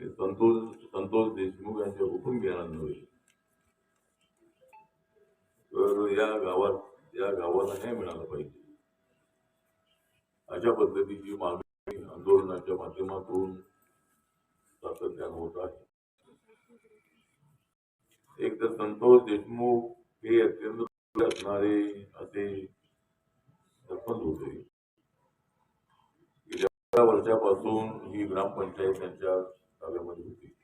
संतोष संतोष देशमुख यांच्या कुटुंबियांना तर या गावात या गावाला न्याय मिळाला पाहिजे अशा पद्धतीची मागणी आंदोलनाच्या माध्यमातून सातत्यानं होत आहे एक तर संतोष देशमुख हे अत्यंत असणारे असे सरपंच होते गेल्या वर्षापासून ही ग्रामपंचायत त्यांच्या ताब्यामध्ये होती.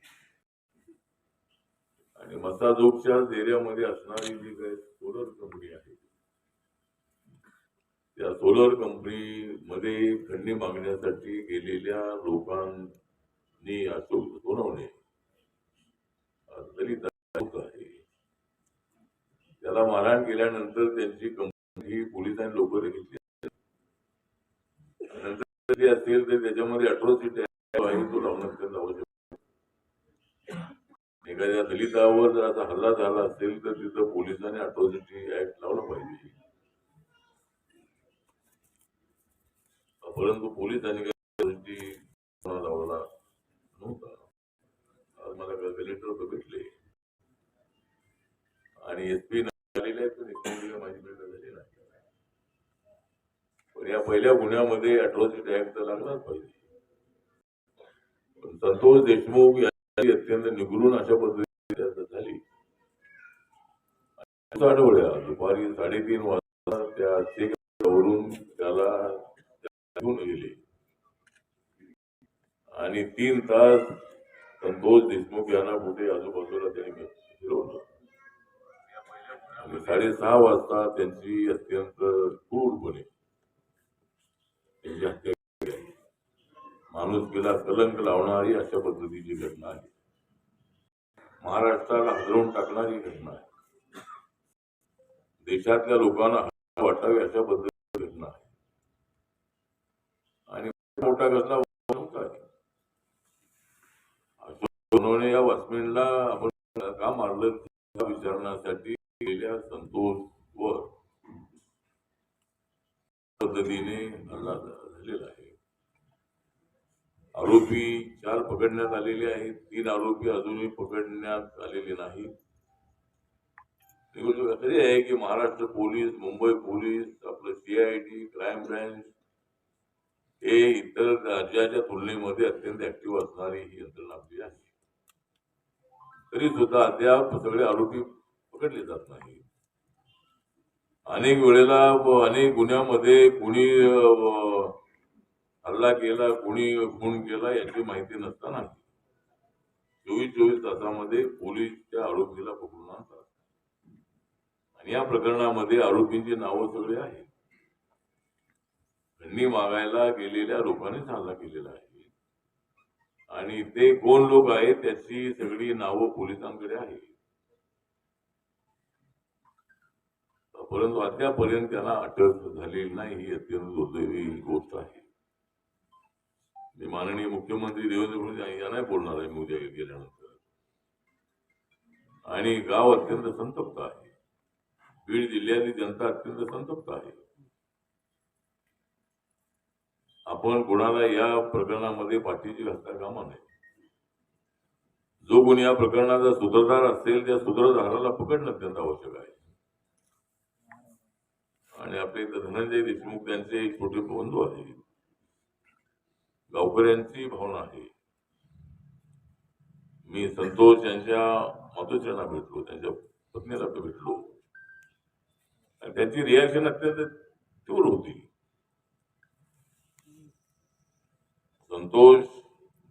आणि मसाजोगच्या एरियामध्ये असणारी जी काही सोलर कंपनी आहे त्या सोलर कंपनी मध्ये खंडणी मागण्यासाठी गेलेल्या लोकांनी अशोक सोनवणे दलित आहे. त्याला मारहाण केल्यानंतर त्यांची कंपनी पोलिसांनी लवकर घेतली नंतर असेल तर त्याच्यामध्ये अट्रॉसिटी आहे तो लावण्यात अत्यंत आवश्यक एखाद्या दलितावर जर असा हल्ला झाला असेल तर तिथं पोलिसांनी अट्रॉसिटी ऍक्ट लावला पाहिजे. परंतु पोलिसांनी काही लावला नव्हता. आज मला कलेक्टर भेटले आणि एस पी आलेले आहेत पण एस माझी भेट झाली नाही पण या पहिल्या गुन्ह्यामध्ये अट्रॉसिटी ऍक्ट लागलाच पाहिजे. पण संतोष देशमुख अत्यंत निगरून अशा पद्धतीने झाली. आठवड्या दुपारी साडेतीन वाजता त्या चेकवरून त्याला घेऊन गेले. आणि तीन तास संतोष देशमुख यांना कुठे आजूबाजूला त्यांनी फिरवलं. आणि साडेसहा वाजता त्यांची अत्यंत क्रूरपणे त्यांची हत्या माणुसकीला कलंक लावणारी अशा पद्धतीची घटना आहे. महाराष्ट्राला हलवून टाकणारी घटना आहे. देशातल्या लोकांना वाटावी अशा पद्धतीची घटना आहे. आणि मोठा घटना सोनवणे या वॉचमॅनला आपण का मारलं विचारण्यासाठी गेलेल्या संतोष वर पद्धतीने हल्ला झालेला आहे. आरोपी चार पकडण्यात आलेले आहेत. तीन आरोपी अजूनही पकडण्यात आलेले नाहीत. खरी आहे की महाराष्ट्र पोलीस मुंबई पोलीस आपलं सीआयडी क्राईम ब्रँच हे इतर राज्याच्या तुलनेमध्ये अत्यंत ऍक्टिव्ह असणारी ही यंत्रणा आपली आहे. तरी सुद्धा अद्याप सगळे आरोपी पकडले जात नाही अनेक वेळेला अनेक गुन्ह्यामध्ये कुणी हल्ला केला कोणी खून केला याची माहिती नसताना. चोवीस चोवीस तासामध्ये पोलीस त्या आरोपीला पकडून आणतात. आणि या प्रकरणामध्ये आरोपींची नावं सगळे आहेत. खंडी मागायला गेलेल्या लोकांनीच हल्ला केलेला आहे. आणि ते कोण लोक आहेत त्याची सगळी नावं पोलिसांकडे आहे परंतु अद्यापर्यंत त्यांना अटक झालेली नाही ही अत्यंत दुर्दैवी माननीय मुख्यमंत्री देवेंद्र फडणवीस यांना बोलणार आहे मी उद्या गेल्यानंतर आणि गाव अत्यंत संतप्त आहे. बीड जिल्ह्यातली जनता अत्यंत संतप्त आहे. आपण कोणाला या प्रकरणामध्ये पाठीची घालता कामा नये. जो कोणी या प्रकरणाचा सूत्रधार असेल त्या सूत्रधाराला पकडणं अत्यंत आवश्यक आहे. आणि आपले धनंजय देशमुख यांचे एक छोटे बंधू आहेत. गावकऱ्यांची भावना आहे. मी संतोष यांच्या भेटलो, त्यांच्या पत्नीला भेटलो. आणि त्यांची रिॲक्शन अत्यंत तीव्र होती. संतोष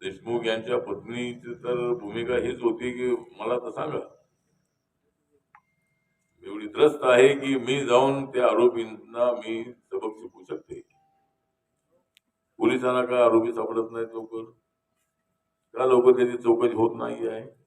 देशमुख यांच्या पत्नीची तर भूमिका हीच होती की मला तर सांगा. एवढी त्रस्त आहे की मी जाऊन त्या आरोपींना मी सबक शिकवू शकते. पोलिसांना का आरोपी सापडत नाहीत लवकर? का लवकर त्याची चौकशी होत नाही आहे